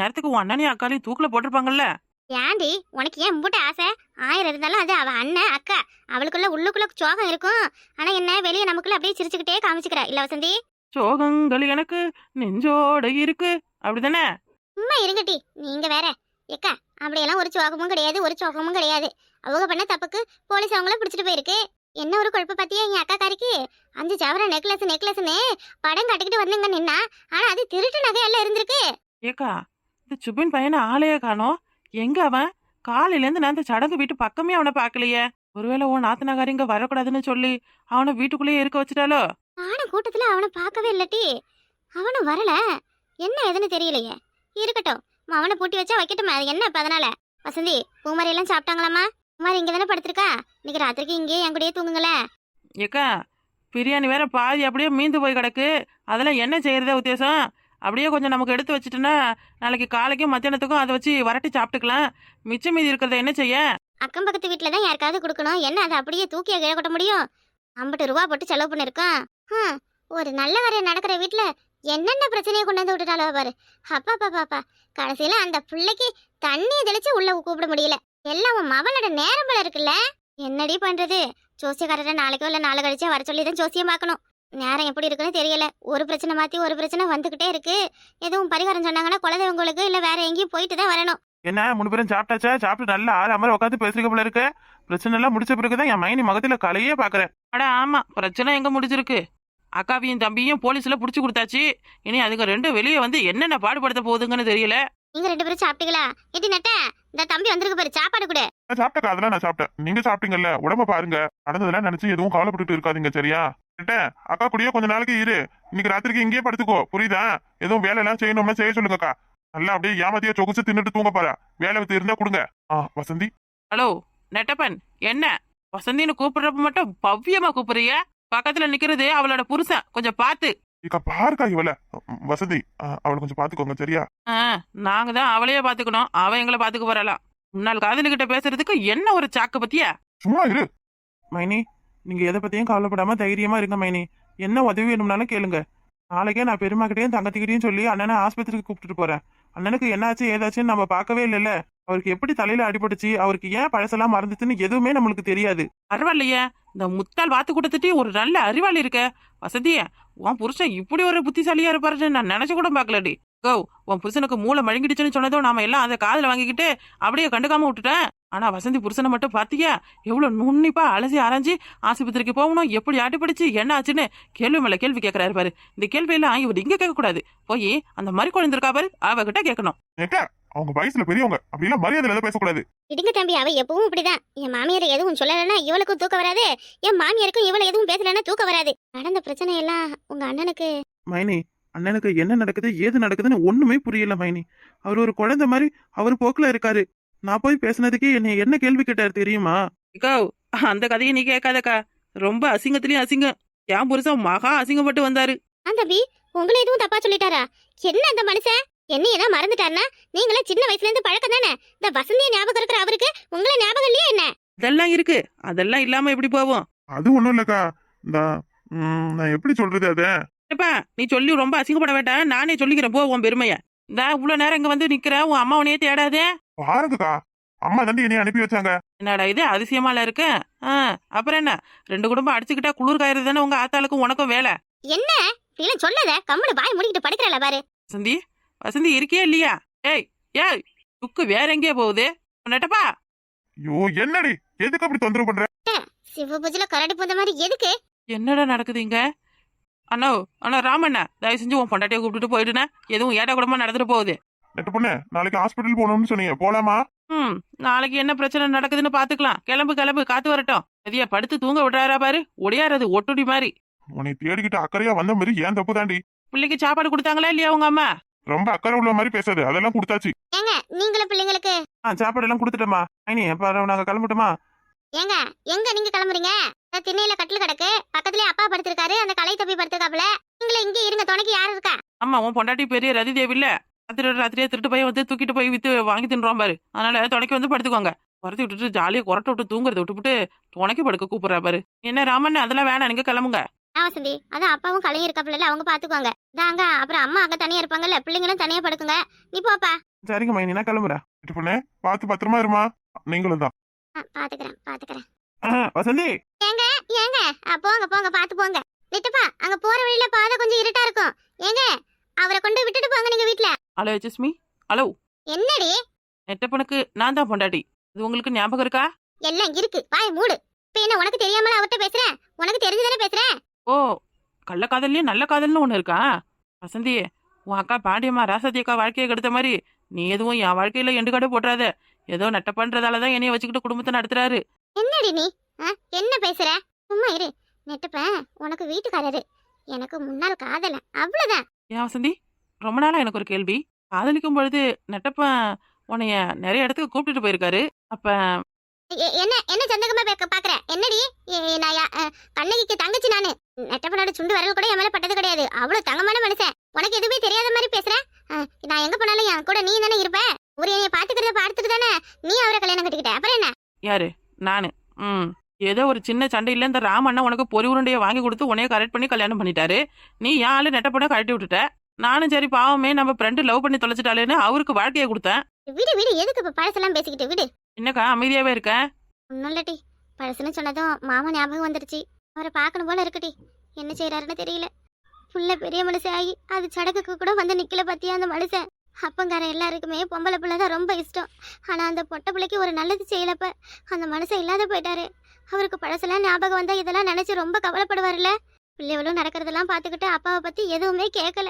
நேரத்துக்கு உன் அண்ணனையும் அக்காலையும் தூக்கில போட்டிருப்பாங்கல்ல? ஏண்டி உனக்கு ஏன் முட்ட ஆசை? ஆயிரம் இருந்தாலும் அது அவ அண்ணன் அக்கா. அவளுக்குள்ள உள்ளுக்குள்ள சோகம் இருக்கும். ஆனா என்ன வெளியே நமக்குள்ள அப்படியே சிரிச்சுக்கிட்டே காமிச்சுக்கிறா. இல்ல வசந்தி? சோகங்கள் எனக்கு நெஞ்சோட இருக்கு. அப்படிதானே? சும்மா இருங்கட்டி நீங்க வேற. எக்கா அப்படியெல்லாம் ஒரு சோகமும் கிடையாது ஒரு சோகமும் கிடையாது. அவங்க பண்ண தப்புக்கு போலீஸ் அவங்கள பிடிச்சிட்டு போயிருக்கு. என்ன ஒரு குழப்ப பத்தியா என் அக்கா காரிக்கு? அஞ்சு சவர நெக்லஸ் நெக்லஸ்னு படம் கட்டிக்கிட்டு வந்தீங்க நின்னா. ஆனா அது திருட்டு நகையெல்லாம் இருந்திருக்கு. ஏக்கா இந்த சுபின் பையனை ஆளையே காணோம். எங்க அவன்? காலையில இருந்து நான் இந்த சடங்கு வீட்டு பக்கமே அவனை பார்க்கலையே. ஒருவேளை உன் நாத்தனாகாரி இங்க வரக்கூடாதுன்னு சொல்லி அவனை வீட்டுக்குள்ளேயே இருக்க வச்சுட்டாலோ? நானும் கூட்டத்துல அவனை பார்க்கவே இல்லட்டி. அவனும் வரல. என்ன ஏதுன்னு தெரியலையே. இருக்கட்டும். அவனை பூட்டி வச்சா வைக்கட்டும். அது என்ன இப்ப அதனால? வசந்தி பூமாரி எல்லாம் சாப்பிட்டாங்களாமா பூமாரி இங்க தானே படுத்திருக்கா? இன்னைக்கு ராத்திரிக்கு இங்கேயே என் கூடயே தூங்குங்களே. ஏக்கா பிரியாணி வேற பாதி அப்படியே மீந்து போய் கிடக்கு. அதெல்லாம் என்ன செய்யறதா உத்தேசம்? அப்படியே கொஞ்சம் நமக்கு எடுத்து வச்சுட்டுன்னா நாளைக்கு காலைக்கும் மத்தியானத்துக்கும் அதை வச்சு வரட்டி சாப்பிட்டுக்கலாம். மிச்சம் மீதி இருக்கிறத என்ன செய்ய? அக்கம் பக்கத்து வீட்டில் தான் யாருக்காவது கொடுக்கணும். என்ன அதை அப்படியே தூக்கி கீழே கொட்ட முடியும்? ஐம்பது ரூபா போட்டு செலவு பண்ணிருக்கோம் ஒரு நல்ல காரியம் நடக்கிற வீட்டில் என்னென்ன பிரச்சனையை கொண்டு வந்து விட்டுட்டாலோ பாரு. அப்பா அப்பா பாப்பா கடைசியில் அந்த பிள்ளைக்கு தண்ணியை தெளிச்சு உள்ள கூப்பிட முடியல. எல்லாம் உன் மவனோட நேரம் போல இருக்குல்ல. என்னடி பண்றது? ஜோசியக்காரரை நாளைக்கோ இல்லை நாளை கழிச்சா வர சொல்லி தான் ஜோசியம் பார்க்கணும். நேரம் எப்படி இருக்குன்னு தெரியல. ஒரு பிரச்சனை மாத்தி ஒரு பிரச்சனை வந்துகிட்டே இருக்கு. எதுவும் பரிகாரம் சொன்னாங்கன்னா குலதெய்வங்களுக்கு இல்லை வேற எங்கேயும் போயிட்டு தான் வரணும். என்ன மூணு பேரும் சாப்பிட்டாச்சா? சாப்பிட்டு நல்லா ஆறு அமர உட்காந்து பேசுறீங்க போல இருக்கு. பிரச்சனை எல்லாம் முடிச்ச பிறகுதான் என் மைனி முகத்துல கலையே பாக்குறேன். அட ஆமா. பிரச்சனை எங்க முடிஞ்சிருக்கு? அக்காவையும் தம்பியும் போலீஸ்ல புடிச்சு கொடுத்தாச்சு. இனி அதுக்கு ரெண்டும் வெளியே வந்து என்னென்ன பாடுபடுத்த போகுதுங்கன்னு தெரியல. நீங்க ரெண்டு பேரும் சாப்பிட்டீங்களா? எட்டி நட்ட? இந்த தம்பி வந்திருக்கு பாரு சாப்பாடு கொடு. நான் சாப்பிட்டக்கா அதெல்லாம் நான் சாப்பிட்டேன். நீங்க சாப்பிட்டீங்கல்ல உடம்ப பாருங்க. நடந்ததெல்லாம் நினைச்சு எதுவும் கவலைப்பட்டுட்டு இருக்காதீங்க சரியா? கேட்டேன். அக்கா கூடயே கொஞ்ச நாளைக்கு இரு. இன்னைக்கு ராத்திரிக்கு இங்கேயே படுத்துக்கோ புரியுதா? எதுவும் வேலை எல்லாம் செய்யணும்னா செய்ய சொல்லுங்கக்கா. நல்லா அப்படியே ஏமாத்தியா சொகுச்சு தின்னுட்டு தூங்க பாரு வேலை வித்து இருந்தா கொடுங்க. ஆ வசந்தி. ஹலோ நெட்டப்பன் என்ன? வசந்தின்னு கூப்பிடுறப்ப மட்டும் பவ்யமா கூப்பிடுறிய? பக்கத்துல நிக்கிறது அவளோட புருஷன். கொஞ்சம் பார்த்து. இக்கா பாருக்கா இவள. வசந்தி ஆ, அவளை கொஞ்சம் பாத்துக்கோங்க சரியா? நாங்க தான் அவளையே பாத்துக்கணும். அவ எங்களை பாத்துக்க போறலாம் முன்னாள் காதலிக்கிட்ட பேசுறதுக்கு என்ன ஒரு சாக்கு பத்தியா? சும்மா இரு. மைனி நீங்க எதை பத்தியும் கவலைப்படாம தைரியமா இருங்க மைனி. என்ன உதவி வேணும்னாலும் கேளுங்க. நாளைக்கே நான் பெருமாக்கிட்டையும் தங்கத்திக்கிட்டையும் சொல்லி அண்ணனை ஆஸ்பத்திரிக்கு கூப்பிட்டுட்டு போறேன். அண்ணனுக்கு என்னாச்சு ஏதாச்சுன்னு நம்ம பார்க்கவே இல்லைல்ல. அவருக்கு எப்படி தலையில அடிபட்டுச்சு அவருக்கு ஏன் பழசெல்லாம் மறந்துச்சுன்னு எதுவுமே நம்மளுக்கு தெரியாது. பரவாயில்லையே. இந்த முத்தாள் வாத்து கூட்டத்திட்டே ஒரு நல்ல அறிவாளி இருக்க. வசதிய உன் புருஷன் இப்படி ஒரு புத்திசாலியா இருப்பாருன்னு நான் நினைச்சு கூட பார்க்கலடி. கோ உன் புருஷனுக்கு மூளை மழுங்கிடுச்சுன்னு சொன்னதும் நாம எல்லாம் அதை காதில் வாங்கிக்கிட்டு அப்படியே கண்டுக்காம விட்டுட்டேன். ஆனா வசந்தி புருஷனை மட்டும் பாத்தியா? எவ்வளவு நுண்ணிப்பா அலசி ஆராய்ஞ்சி ஆஸ்பத்திரிக்கு போகணும் எப்படி அடிபடிச்சு என்ன ஆச்சுன்னு கேள்வி மேல கேள்வி கேட்கறாரு பாரு. இந்த கேள்வி எல்லாம் இவர் இங்க கேட்க கூடாது. போய் அந்த மாதிரி குழந்தை இருக்கா பாரு அவகிட்ட கேட்கணும். அவங்க வயசுல பெரியவங்க அப்படிலாம் மரியாதையில எல்லாம் பேசக்கூடாது. இடுங்க தம்பி அவ எப்பவும் இப்படிதான். என் மாமியார் எதுவும் சொல்லலைன்னா இவளுக்கும் தூக்கம் வராது என் மாமியாருக்கும் இவளை எதுவும் பேசலைன்னா தூக்கம் வராது. நடந்த பிரச்சனை எல்லாம் உங்க அண்ணனுக்கு மைனி அண்ணனுக்கு என்ன நடக்குது ஏது நடக்குதுன்னு ஒண்ணுமே புரியல மைனி. அவர் ஒரு குழந்தை மாதிரி அவர் போக்குல இருக்காரு. நான் போய் பேசுனதுக்கு என்னை என்ன கேள்வி கேட்டாரு தெரியுமா? அந்த கதையை நீ கேட்காதக்கா. ரொம்ப அசிங்கத்திலயும் அசிங்கம். என் புருஷன் மகா அசிங்கப்பட்டு வந்தாரு. ஆ தம்பி உங்களை எதுவும் தப்பா சொல்லிட்டாரா? என்ன அந்த மனுஷன்? என்ன ஏதாவது மறந்துட்டாருன்னா? நீங்களே சின்ன வயசுல இருந்து பழக்கம் தானே? இந்த வசந்திய ஞாபகம் இருக்கிற அவருக்கு உங்களை ஞாபகம் இல்லையா என்ன? அதெல்லாம் இருக்கு. அதெல்லாம் இல்லாம எப்படி போவோம்? அது ஒண்ணும் இல்லக்கா. இந்த நான் எப்படி சொல்றது அத? நீ சொல்லி ரொம்ப அசிங்கப்பட வேண்டாம். நானே சொல்லிக்கிறேன். போ உன் பெருமைய. இந்த இவ்வளவு நேரம் இங்க வந்து நிக்கிற? உன் அம்மா உனையே தேடாதே. பாருங்கக்கா. அம்மா தாண்டி என்னைய அனுப்பி வச்சாங்க. என்னடா இது அதிசயமால இருக்கு? ஆ, அப்புறம் என்ன? ரெண்டு குடும்பம் அடிச்சுக்கிட்டா குளிர் காயறது தானே உங்க ஆத்தாளுக்கும் உனக்கும் வேலை? என்ன? இப்படிலாம் சொல்லாத. கம்முனு வாய் முடிக்கிட்டு படுக்கிறல பாரு. வசந்தி வசந்தி இருக்கியா இல்லையா? ஏய் ஏய் துக்கு வேற எங்கேயே போகுது. நெட்டப்பா. ஐயோ என்னடி? எதுக்கு அப்படி தொந்தரவு பண்ற? சிவபூஜையில கரடி போந்த மாதிரி எதுக்கு? என்னடா நடக்குது இங்க? அண்ணா அண்ணா ராமண்ணா தயவு செஞ்சு உன் பொண்டாட்டியை கூப்பிட்டுட்டு போயிடுனா எதுவும் ஏடா கூடமா நடந்துட்டு போகுது. நெட்டு பொண்ணு நாளைக்கு ஹாஸ்பிட்டல் போகணும்னு சொன்னீங்க. போலாமா? ம் நாளைக்கு என்ன பிரச்சனை நடக்குதுன்னு பாத்துக்கலாம். கிளம்பு கிளம்பு காத்து வரட்டும். எதையா படுத்து தூங்க விடுறாரா பாரு. ஒடியாறது ஒட்டுடி மாதிரி. உன்னை தேடிக்கிட்டு அக்கறையா வந்த மாதிரி ஏன் தப்பு தாண்டி? பிள்ளைக்கு சாப்பாடு கொடுத்தாங்களா இல்லையா உங்க அம்மா? ரொம்ப அக்கறை உள்ள மாதிரி பேசாது. அதெல்லாம் கொடுத்தாச்சு. ஏங்க நீங்களும் பிள்ளைங்களுக்கு. ஆ சாப்பாடு எல்லாம் கொடுத்துட்டோமா ஐனி அப்ப நாங்க கிளம்பட்டுமா? ஏங்க எங்க நீங்க கிளம்புறீங்க? திண்ணையில கட்டில் கிடக்கு. பக்கத்துலயே அப்பா படுத்திருக்காரு. அந்த கலை தப்பி படுத்திருக்காப்ல நீங்களே இங்கே இருங்க. துணைக்கு யாரு இருக்கா? ஆமா உன் பொண்டாட்டி பெரிய ரதி தேவி இல்ல? ராத்திரி ராத்திரியே திருட்டு போய் வந்து தூக்கிட்டு போய் வித்து வாங்கி தின்றோம் பாரு. அதனால துணைக்கு வந்து படுத்துக்கோங்க. குறத்தி விட்டுட்டு ஜாலியா குரட்ட விட்டு தூங்குறத விட்டுப்புட்டு துணைக்கு படுக்க கூப்பிடுறா பாரு. என்ன ராமண்ண அதெல்லாம் வேணாம். நீங்க கிளம்புங்க. ஆ வசந்தி அதான் அப்பாவும் கலையும் இருக்காப்புல அவங்க பாத்துக்குவாங்க தாங்க அப்புறம் அம்மா அங்க தனியா இருப்பாங்கல்ல பிள்ளைங்களும் தனியா படுக்குங்க. நீ போப்பா. சரிங்க மைனி நான் கிளம்புறேன். இது பொண்ணே பார்த்து பத்திரமா இருமா. நீங்களும் தான். பாத்துக்கிறேன் பாத்துக்கிறேன். வசந்தி. ஏங்க ஏங்க. போங்க போங்க பாத்து போங்க. நிட்டுப்பா அங்க போற வழியில பாதை கொஞ்சம் இருட்டா இருக்கும். ஏங்க அவரை கொண்டு விட்டுட்டு போங்க நீங்க வீட்ல. ஹலோ எச்எஸ்மி ஹலோ. என்னடி? நெட்டப்பனுக்கு நான் தான் பொண்டாட்டி. இது உங்களுக்கு ஞாபகம் இருக்கா? எல்லாம் இருக்கு. வாய் மூடு. இப்ப என்ன உனக்கு தெரியாமல அவர்கிட்ட பேசுறேன் உனக்கு தெரிஞ்சுதானே பேசுறேன் ஓ கள்ளக்காதல்லையும் நல்ல காதல்னு ஒன்று இருக்கா? வசந்தி உன் அக்கா பாண்டியம்மா ராசதி அக்கா வாழ்க்கையை கெடுத்த மாதிரி நீ எதுவும் என் வாழ்க்கையில எண்டு கடை போட்டுறாத. ஏதோ நெட்ட பண்றதால தான் என்னைய வச்சுக்கிட்டு குடும்பத்தை நடத்துறாரு. என்னடி நீ? ஆ, என்ன பேசுற? சும்மா இரு. நெட்டுப்பேன் உனக்கு வீட்டுக்காரரு. எனக்கு முன்னாள் காதலன் அவ்வளவுதான். ஏன் வசந்தி? ரொம்ப நாளா எனக்கு ஒரு கேள்வி. காதலிக்கும் பொழுது நெட்டப்பன் உன்னைய நிறைய இடத்துக்கு கூப்பிட்டுட்டு போயிருக்காரு. அப்ப எ- என்ன என்ன சந்தேகமா பேக்க- பாக்குற? என்னடி? எ- நான் யா- கண்ணகிக்கு தங்கச்சி நானு. நெட்டப்பனோட சுண்டு விரல் கூட என் மேல பட்டது கிடையாது. அவ்வளவு தங்கமான மனுஷன். உனக்கு எதுவுமே தெரியாத மாதிரி பேசுற? அ, நான் எங்க போனாலும் என் கூட நீ தானே இருப்ப? ஒரு என்னைய பாத்துக்கிறத பார்த்துட்டு தானே நீ அவரை கல்யாணம் கட்டிக்கிட்ட. அப்புறம் என்ன? யாரு? நானு. ம். ஏதோ ஒரு சின்ன சண்டையில இந்த ராமண்ணா உனக்கு பொறி உருண்டையை வாங்கி கொடுத்து உன்னைய கரெக்ட் பண்ணி கல்யாணம் பண்ணிட்டாரு. நீ என் ஆளு நெட்டப்பட கழட்டி விட்டுட்ட. நானும் சரி பாவமே நம்ம ஃப்ரெண்டு லவ் பண்ணி தொலைச்சிட்டாலேன்னு அவருக்கு வாழ்க்கையை கொடுத்தேன். விடு விடு. எதுக்கு இப்ப பழசெல்லாம் பேசிக்கிட்டு? விடு. என்னக்கா அமைதியாவே இருக்க? ஒன்னும் இல்லட்டி பழசுன்னு சொன்னதும் மாமா ஞாபகம் வந்துருச்சு. அவரை பார்க்கணும் போல இருக்குடி என்ன செய்யறாருன்னு தெரியல. புள்ள பெரிய மனுஷன் ஆகி அது சடங்குக்கு கூட வந்து நிக்கல பத்தியா அந்த மனுஷன்? அப்பங்கார எல்லாருக்குமே பொம்பளை பிள்ளை தான் ரொம்ப இஷ்டம். ஆனால் அந்த பொட்டை பிள்ளைக்கு ஒரு நல்லது செய்யலப்ப அந்த மனசை இல்லாத போயிட்டாரு. அவருக்கு பழசெல்லாம் ஞாபகம் வந்தால் இதெல்லாம் நினச்சி ரொம்ப கவலைப்படுவார்ல பிள்ளைகளும் நடக்கிறதெல்லாம் பார்த்துக்கிட்டு அப்பாவை பற்றி எதுவுமே கேட்கல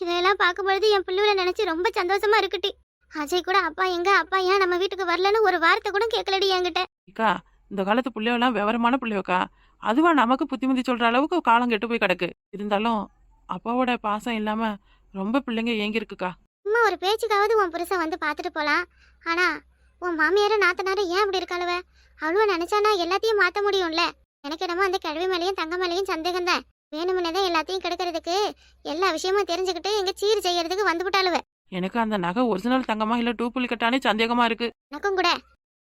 இதையெல்லாம் பார்க்கும்பொழுது என் பிள்ளைகளை நினச்சி ரொம்ப சந்தோஷமா இருக்குட்டி. அஜய் கூட அப்பா எங்க? அப்பா ஏன் நம்ம வீட்டுக்கு வரலன்னு ஒரு வார்த்தை கூட கேட்கலடி என்கிட்ட. அக்கா இந்த காலத்து பிள்ளைவெல்லாம் விவரமான பிள்ளைவக்கா அதுவா நமக்கு புத்திமதி சொல்ற அளவுக்கு காலம் கெட்டு போய் கிடக்கு. இருந்தாலும் அப்பாவோட பாசம் இல்லாம ரொம்ப பிள்ளைங்க ஏங்கிருக்குக்கா சும்மா ஒரு பேச்சுக்காவது உன் புருஷன் வந்து பார்த்துட்டு போலாம். ஆனா உன் மாமியாரும் நாத்தனாரும் ஏன் அப்படி இருக்காளுவ? அவ்வளோ நினைச்சானா எல்லாத்தையும் மாத்த முடியும்ல? எனக்கு என்னமோ அந்த கிழவி மேலேயும் தங்க மேலேயும் சந்தேகம் தான். வேணுமுன்னே தான் எல்லாத்தையும் கெடுக்கிறதுக்கு எல்லா விஷயமும் தெரிஞ்சுக்கிட்டு எங்க சீர் செய்யறதுக்கு வந்து விட்டாளுவ. எனக்கு அந்த நகை ஒரிஜினல் தங்கமா இல்ல டூப்ளிகேட்டானே சந்தேகமா இருக்கு. எனக்கும் கூட.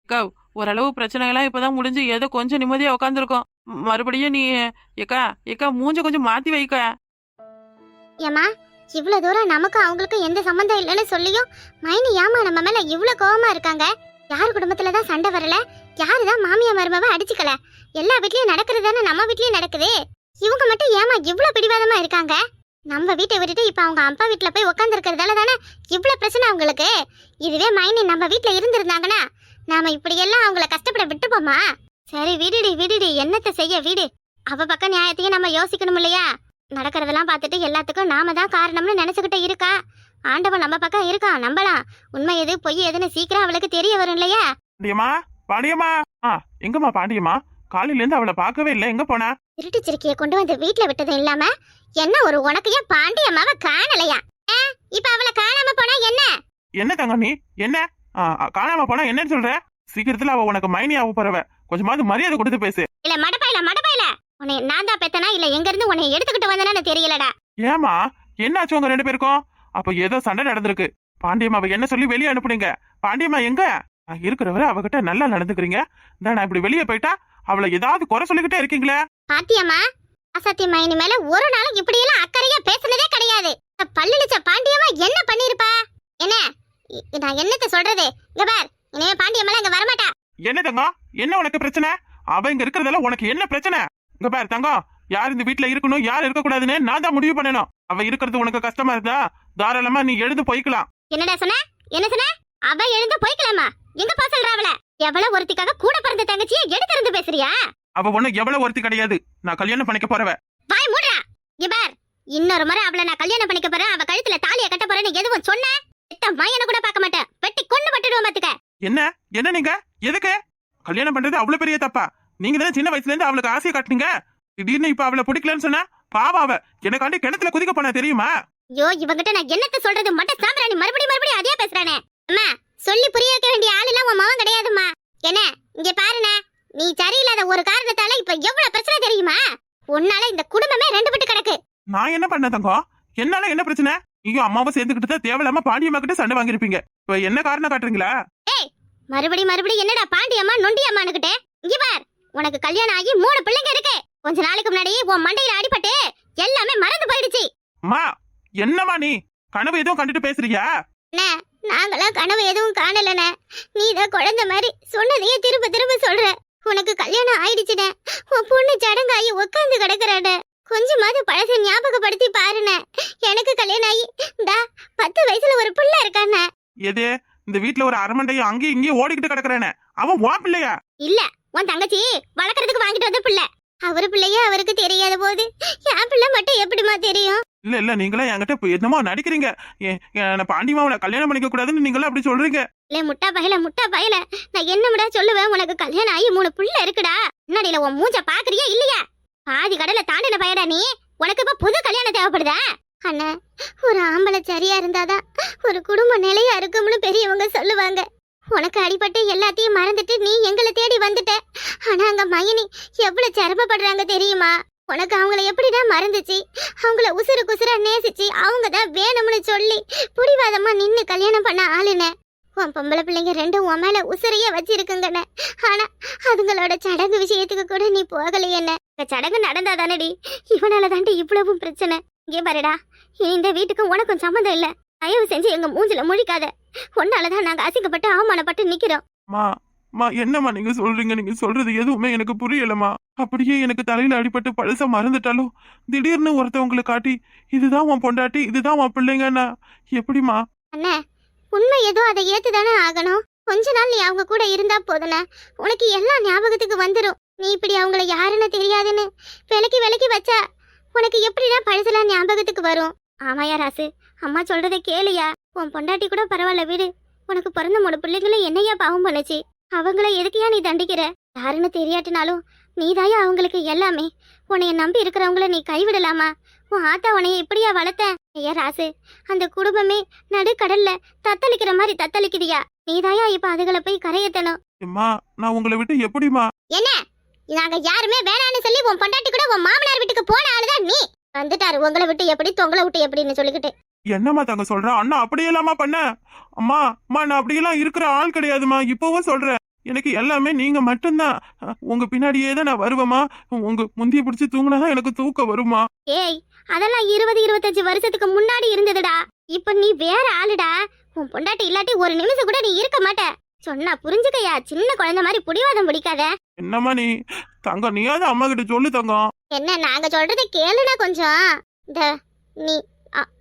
அக்கா ஓரளவு பிரச்சனைகள்லாம் இப்பதான் முடிஞ்சு ஏதோ கொஞ்சம் நிம்மதியா உட்காந்துருக்கோம் மறுபடியும் நீ ஏக்கா ஏக்கா மூஞ்ச கொஞ்சம் மாத்தி வைக்க. ஏமா இவ்வளவு தூரம் நமக்கும் அவங்களுக்கும் எந்த சம்மந்தம் இல்லைன்னு சொல்லியும் மைனி ஏமா நம்ம மேல இவ்வளவு கோவமாக இருக்காங்க? யார் குடும்பத்தில் தான் சண்டை வரல? யாரு தான் மாமியா மருமவ அடிச்சுக்கல? எல்லா வீட்லயும் நடக்கிறது தானே நம்ம வீட்லயும் நடக்குது? இவங்க மட்டும் ஏமா இவ்வளவு பிடிவாதமா இருக்காங்க? நம்ம வீட்டை விட்டுட்டு இப்ப அவங்க அப்பா வீட்டில் போய் உட்கார்ந்து இருக்கிறதால தானே இவ்வளவு பிரச்சனை அவங்களுக்கு? இதுவே மைனி நம்ம வீட்டில் இருந்திருந்தாங்கன்னா நாம இப்படி எல்லாம் அவங்கள கஷ்டப்பட விட்டுப்போமா? சரி விடுடி விடுடி. என்னத்தை செய்ய? வீடு. அவ பக்கம் நியாயத்தையும் நம்ம யோசிக்கணும் இல்லையா? நடக்கிறதெல்லாம் பார்த்துட்டு எல்லாத்துக்கும் நாம தான் காரணம்னு நினைச்சுக்கிட்டு இருக்கா? ஆண்டவன் நம்ம பக்கம் இருக்கான் நம்பலாம். உண்மை எது பொய் எதுன்னு சீக்கிரம் அவளுக்கு தெரிய வரும் இல்லையா? பாண்டியம்மா பாண்டியம்மா. ஆ எங்கம்மா பாண்டியம்மா? காலையில இருந்து அவளை பார்க்கவே இல்லை. எங்க போனா? திருட்டு சிறுக்கிய கொண்டு வந்து வீட்ல விட்டதும் இல்லாம என்ன ஒரு உனக்கு ஏன் பாண்டியம்மாவ காணலையா? இப்ப அவளை காணாம போனா என்ன? என்ன தங்க நீ என்ன காணாம போனா என்னன்னு சொல்ற? சீக்கிரத்துல அவ உனக்கு மைனி ஆக போறவ. கொஞ்சமாவது மரியாதை கொடுத்து பேசு. இல்ல மடப்பையில மடப்பையில உன்னை நான் தான் பெத்தனா? இல்ல எங்க இருந்து உன்னை எடுத்துக்கிட்டு வந்தேன்னு தெரியலடா. ஏமா என்னாச்சு உங்க ரெண்டு பேருக்கும்? அப்ப ஏதோ சண்டை நடந்திருக்கு. பாண்டியம்மாவை என்ன சொல்லி வெளியே அனுப்புனீங்க? பாண்டியம்மா எங்க? நான் இருக்கிறவரை அவகிட்ட நல்லா நடந்துக்கிறீங்க. இந்த நான் இப்படி வெளியே போயிட்டா அவளை ஏதாவது குறை சொல்லிக்கிட்டே இருக்கீங்களே? பாத்தியம்மா அசத்தியம்மா இனி மேல ஒரு நாளும் இப்படி எல்லாம் அக்கறையா பேசுனதே கிடையாது. இந்த பல்லிழிச்ச பாண்டியம்மா என்ன பண்ணிருப்பா? என்ன? நான் என்னத்த சொல்றது? இங்க பார் இனிமே பாண்டியம்மா இங்க வரமாட்டா. என்ன தங்கம் என்ன உனக்கு பிரச்சனை? அவ இங்க இருக்கிறதால உனக்கு என்ன பிரச்சனை? இங்க பாரு தங்கம் யார் இந்த வீட்ல இருக்கணும் யார் இருக்க கூடாதுன்னு நான் தான் முடிவு பண்ணணும். அவ இருக்கிறது உனக்கு கஷ்டமா இருந்தா தாராளமா நீ எழுந்து போய்க்கலாம். என்னடா சொன்ன? என்ன சொன்ன? அவ எழுந்து போய்க்கலாமா? எங்க போ சொல்ற அவள? எவ்வளவு ஒருத்திக்காக கூட பிறந்த தங்கச்சியை எடுத்திருந்து பேசுறியா? அவ ஒண்ணு எவ்வளவு ஒருத்தி கிடையாது. நான் கல்யாணம் பண்ணிக்க போறவ. வாய் மூடுறா. பார். இன்னொரு முறை அவளை நான் கல்யாணம் பண்ணிக்க போறேன். அவ கழுத்துல தாலிய கட்ட போறேன்னு எதுவும் சொன்ன? எத்த மையனை கூட பார்க்க மாட்டேன். வெட்டி கொண்டு பட்டுடுவோம் பாத்துக்க. என்ன? என்ன நீங்க? எதுக்கு? கல்யாணம் பண்றது அவ்வளவு பெரிய தப்பா? நீங்க தானே சின்ன வயசுல இருந்து அவளுக்கு ஆசையை காட்டுனீங்க? திடீர்னு இப்ப அவளை பிடிக்கலன்னு சொன்னா பாவம் அவ. எனக்காண்டி கிணத்துல குதிக்க போனா தெரியுமா? ஐயோ இவங்கிட்ட நான் என்னத்த சொல்றது? மட்டும் சாம்பிராணி மறுபடியும் மறுபடியும் அதே பேசுறானே. அம்மா சொல்லி புரிய வைக்க வேண்டிய ஆளுலாம் உன் மகன் கிடையாதும்மா. என்ன இங்க பாருண்ணே. நீ சரியில்லாத ஒரு காரணத்தால இப்ப எவ்வளவு பிரச்சனை தெரியுமா? உன்னால இந்த குடும்பமே ரெண்டு பட்டு கிடக்கு. நான் என்ன பண்ண தங்கம் என்னால என்ன பிரச்சனை? நீயும் அம்மாவும் சேர்ந்துக்கிட்டு தான் தேவையில்லாம பாண்டியம்மா கிட்ட சண்டை வாங்கிருப்பீங்க இப்ப என்ன காரணம் காட்டுறீங்களா? மறுபடி மறுபடி என்னடா பாண்டியம்மா நொண்டியம்மானுகிட்ட இங்க பார். உனக்கு கல்யாணம் ஆகி மூணு பிள்ளைங்க இருக்கு. கொஞ்ச நாளைக்கு முன்னாடி உன் மண்டையில அடிபட்டு எல்லாமே மறந்து போயிடுச்சு. அம்மா என்னம்மா நீ? கனவு எதுவும் கண்டுட்டு பேசுறியா? அண்ணே நாங்களாம் கனவு எதுவும் காணலண்ணே. நீ தான் குழந்தை மாதிரி சொன்னதையே திரும்ப திரும்ப சொல்ற. உனக்கு கல்யாணம் ஆயிடுச்சுனே உன் பொண்ணு சடங்காயி உட்காந்து கிடக்குறாட கொஞ்சமாவது பழச ஞாபகப்படுத்தி பாருண்ணே. எனக்கு கல்யாணம் ஆகி இந்தா பத்து வயசுல ஒரு புள்ள இருக்காண்ணே. எது இந்த வீட்ல ஒரு அரமண்டையும் அங்கேயும் இங்கேயும் ஓடிக்கிட்டு கிடக்குறானே. அவன் வா பிள்ளையா? இல்ல உன் தங்கச்சி வளர்க்கறதுக்கு வாங்கிட்டு வந்த பிள்ளை. அவரு பிள்ளைய அவருக்கு தெரியாத போது என் பிள்ளை மட்டும் எப்படிமா தெரியும்? இல்ல இல்ல நீங்களா என்கிட்ட என்னமோ நடிக்கிறீங்க. பாண்டிமாவனை கல்யாணம் பண்ணிக்க கூடாதுன்னு நீங்களா அப்படி சொல்றீங்க. இல்ல முட்டா பயல முட்டா பயல. நான் என்னமுடா சொல்லுவேன் உனக்கு கல்யாணம் ஆகி மூணு புள்ள இருக்குடா. முன்னாடியில உன் மூஞ்ச பாக்குறியா இல்லையா? பாதி கடல தாண்டின பயடா நீ? உனக்கு இப்ப புது கல்யாணம் தேவைப்படுதா? அண்ணா ஒரு ஆம்பளை சரியா இருந்தாதான் ஒரு குடும்ப நிலையா இருக்கும்னு பெரியவங்க சொல்லுவாங்க. உனக்கு அடிபட்டு எல்லாத்தையும் மறந்துட்டு நீ எங்களை தேடி வந்துட்ட. ஆனா அங்க மயனி எவ்வளவு சிரமப்படுறாங்க தெரியுமா? உனக்கு அவங்கள எப்படிடா மறந்துச்சு? அவங்கள உசுறு குசுரா நேசிச்சு அவங்க தான் வேணும்னு சொல்லி புடிவாதமா நின்னு கல்யாணம் பண்ண ஆளுனே. உன் பொம்பளை பிள்ளைங்க ரெண்டும் உன் மேல உசுரையே வச்சிருக்குங்கண்ணே. ஆனா அதுங்களோட சடங்கு விஷயத்துக்கு கூட நீ போகலையேண்ணே. இந்த சடங்கு நடந்தா தானடி இவனால தாண்டி இவ்வளவும் பிரச்சனை. இங்கே பாருடா இந்த வீட்டுக்கு உனக்கும் சம்மந்தம் இல்லை. தயவு செஞ்சு எங்க மூஞ்சில முழிக்காத. உன்னாலதான் நாங்க அசிங்கப்பட்டு அவமானப்பட்டு நிக்கிறோம். மா மா என்னம்மா நீங்க சொல்றீங்க? நீங்க சொல்றது எதுவுமே எனக்கு புரியலம்மா. அப்படியே எனக்கு தலையில அடிபட்டு பழச மறந்துட்டாலும் திடீர்னு ஒருத்தவங்களை காட்டி இதுதான் உன் பொண்டாட்டி இதுதான் உன் பிள்ளைங்கன்னா எப்படிமா அண்ணே உண்மை ஏதோ அதை ஏத்துதானே ஆகணும். கொஞ்ச நாள் நீ அவங்க கூட இருந்தா போதுண்ணே உனக்கு எல்லாம் ஞாபகத்துக்கு வந்துடும் நீ இப்படி அவங்கள யாருன்னு தெரியாதுன்னு. விலக்கி விலக்கி வச்சா உனக்கு எப்படிடா பழசெல்லாம் ஞாபகத்துக்கு வரும்? ஆமாயா ராசு அம்மா சொல்றத கேளுயா. உன் பொண்டாட்டி கூட பரவாயில்ல விடு. உனக்கு பிறந்த மூணு பிள்ளைங்களும் என்னையா பாவம் பண்ணுச்சு? அவங்கள எதுக்குயா நீ தண்டிக்கிற? யாருன்னு தெரியாட்டினாலும் நீதாயா அவங்களுக்கு எல்லாமே. உன்னைய நம்பி இருக்கிறவங்கள நீ கைவிடலாமா? உன் ஆத்தா உன்னைய இப்படியா வளர்த்த? ஐயா ராசு அந்த குடும்பமே நடுக்கடல்ல தத்தளிக்கிற மாதிரி தத்தளிக்குதியா. நீதாயா இப்ப அதுகளை போய் கரையத்தணும்? அம்மா நான் உங்களை விட்டு எப்படிமா என்ன? நாங்க யாருமே வேணாம்னு சொல்லி உன் பொண்டாட்டி கூட உன் மாமனார் வீட்டுக்கு போன ஆளுதான் நீ. வந்துட்டாரு உங்களை விட்டு எப்படி தொங்கலை விட்டு எப்படின்னு சொல்லிக்கிட்டு. என்னம்மா தாங்க சொல்றேன் அண்ணா அப்படியெல்லாமா பண்ண. அம்மா அம்மா நான் அப்படியெல்லாம் இருக்கிற ஆள் கிடையாதும்மா. இப்பவும் சொல்றேன் எனக்கு எல்லாமே நீங்க மட்டும்தான். உங்க பின்னாடியே தான் நான் வருவேம்மா. உங்க முந்திய பிடிச்சி தூங்கினாதான் எனக்கு தூக்கம் வருமா ஏய் அதெல்லாம் இருபது இருபத்தஞ்சு வருஷத்துக்கு முன்னாடி இருந்ததுடா. இப்ப நீ வேற ஆளுடா. உன் பொண்டாட்டி இல்லாட்டி ஒரு நிமிஷம் கூட நீ இருக்க மாட்ட. சொன்னா புரிஞ்சுக்கயா? சின்ன குழந்தை மாதிரி புடிவாதம் பிடிக்காத. என்னம்மா நீ? தங்கம் நீயாவது அம்மா கிட்ட சொல்லு தங்கம். என்ன நாங்க சொல்றதை கேளுடா கொஞ்சம். இந்த நீ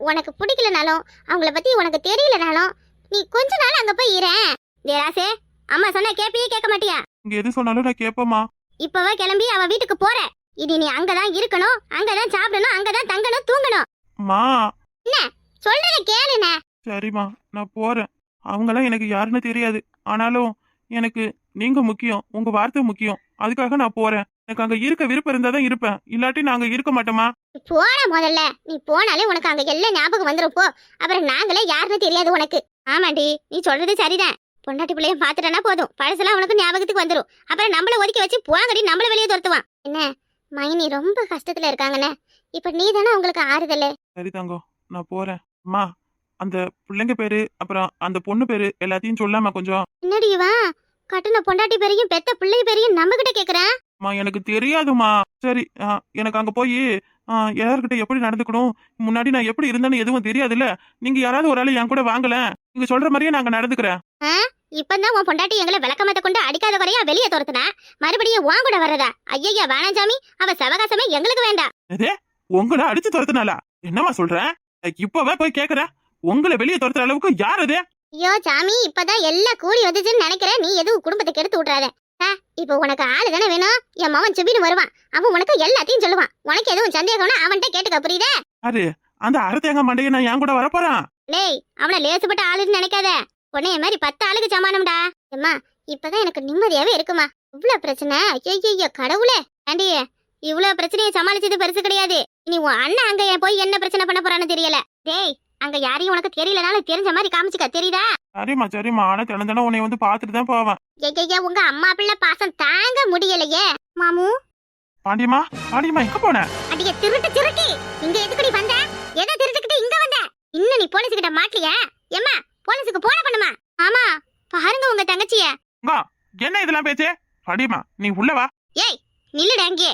உனக்கு பிடிக்கலனாலும் அவங்கள பத்தி உனக்கு தெரியலனாலும் நீ கொஞ்ச நாள் அங்க போய் இரேன் தேராசே அம்மா சொன்னா கேப்பியே கேட்க மாட்டியா? இங்க எது சொன்னாலும் நான் கேட்பேம்மா இப்பவே கிளம்பி அவ வீட்டுக்கு போற. இனி நீ அங்கதான் இருக்கணும் அங்கதான் சாப்பிடணும் அங்கதான் தங்கணும் தூங்கணும். அம்மா சொல்றத கேளுண்ணே சரிம்மா நான் போறேன். அவங்களாம் எனக்கு யாருன்னு தெரியாது. ஆனாலும் எனக்கு நீங்க முக்கியம் உங்க வார்த்தை முக்கியம். அதுக்காக நான் போறேன். எனக்கு அங்க இருக்க விருப்பம் இருந்தா தான் இருப்பேன். இல்லாட்டி நாங்க இருக்க மாட்டோமா போன முதல்ல. நீ போனாலே உனக்கு அங்க எல்லாம் ஞாபகம் வந்துரும் போ. அப்புறம் நாங்களே யாருன்னு தெரியாது உனக்கு. ஆமாண்டி நீ சொல்றது சரிதான். பொண்டாட்டி பிள்ளைய பாத்துட்டனா போதும். பழசெல்லாம் உனக்கு ஞாபகத்துக்கு வந்துரும். அப்புறம் நம்மள ஒதுக்கி வச்சு போங்கடி நம்மள வெளியே துரத்துவான். என்ன? மைனி ரொம்ப கஷ்டத்துல இருக்காங்கண்ணே. இப்ப நீ தானே அவங்களுக்கு ஆறுதல்? சரி தங்கம் நான் போறேன். அம்மா அந்த பிள்ளைங்க பேரு அப்புறம் அந்த பொண்ணு பேரு எல்லாத்தையும் சொல்லாம கொஞ்சம். என்னடி இவன்? கட்டுன பொண்டாட்டி பேரையும் பெத்த பிள்ளை பேரையும் நம்ம கிட்ட கேக்குறேன்? அம்மா எனக்கு தெரியாதுமா. சரி எனக்கு அங்க போய் யார்கிட்ட எப்படி நடந்துக்கணும்? முன்னாடி நான் எப்படி இருந்தேன்னு எதுவும் தெரியாதுல்ல. நீங்க யாராவது ஒரு ஆள் என் கூட வாங்கல. நீங்க சொல்ற மாதிரியே நாங்க நடந்துக்கிறேன். இப்பதான் உன் பொண்டாட்டி எங்களை விளக்கமாத்த கொண்டு அடிக்காத குறையா வெளியே துரத்துன? மறுபடியும் உன் கூட வர்றதா? ஐயா வேணாம் சாமி அவ சவகாசமே எங்களுக்கு வேண்டாம் எதே? உங்களை அடிச்சு துரத்துனாலா என்னம்மா சொல்றேன் இப்பவே போய் கேக்குறேன் உங்களை வெளியே துரத்துற அளவுக்கு யார் அது? ஐயோ சாமி இப்பதான் எல்லாம் கூடி வந்துச்சுன்னு நினைக்கிறேன். நீ எதுவும் குடும்பத்தை கெடுத்து விட்றாத இப்போ உனக்கு ஆளு தானே வேணும்? என் மவன் செபின்னு வருவான். அவன் உனக்கு எல்லாத்தையும் சொல்லுவான். உனக்கு எதுவும் சந்தேகம்னா அவன்கிட்ட கேட்டுக்க புரியுதா? யாரு? அந்த அறுத்தேங்க மண்டையை நான் என் கூட வரப்போறான். லேய் அவனை லேசுப்பட்ட ஆளுன்னு நினைக்காத. உன்னைய மாதிரி பத்து ஆளுக்கு சமானம்டா. அம்மா இப்பதான் எனக்கு நிம்மதியாவே இருக்குமா? இவ்வளவு பிரச்சனை? ஐயோ கடவுளே. ஆண்டி இவ்வளவு பிரச்சனையை சமாளிச்சது பெருசு கிடையாது. இனி உன் அண்ணன் அங்க போய் என்ன பிரச்சனை பண்ண போறான்னு தெரியல. டேய் அங்க யாரையும் உனக்கு தெரியலனாலும் தெரிஞ்ச மாதிரி காமிச்சுக்க தெரியுதா? சரிம்மா சரிம்மா. ஆனா தினம் தினம் உன்னை வந்து பார்த்துட்டு தான் போவேன். ஐயா உங்க அம்மா பிள்ளை பாசம் தாங்க முடியலையே. மாமு? பாண்டியம்மா பாண்டியம்மா எங்க போன? அடிய திருட்டு திருட்டி. இங்க எதுக்குடி வந்த? எதை திருட்டுக்கிட்டு இங்க வந்த? இன்னும் நீ போலீஸ் கிட்ட மாட்டலையா ஏம்மா போலீஸுக்கு போன பண்ணுமா? ஆமா பாருங்க உங்க தங்கச்சிய. என்ன இதெல்லாம் பேச்சு? பாண்டியம்மா நீ உள்ள வா. நில்லுடா அங்கே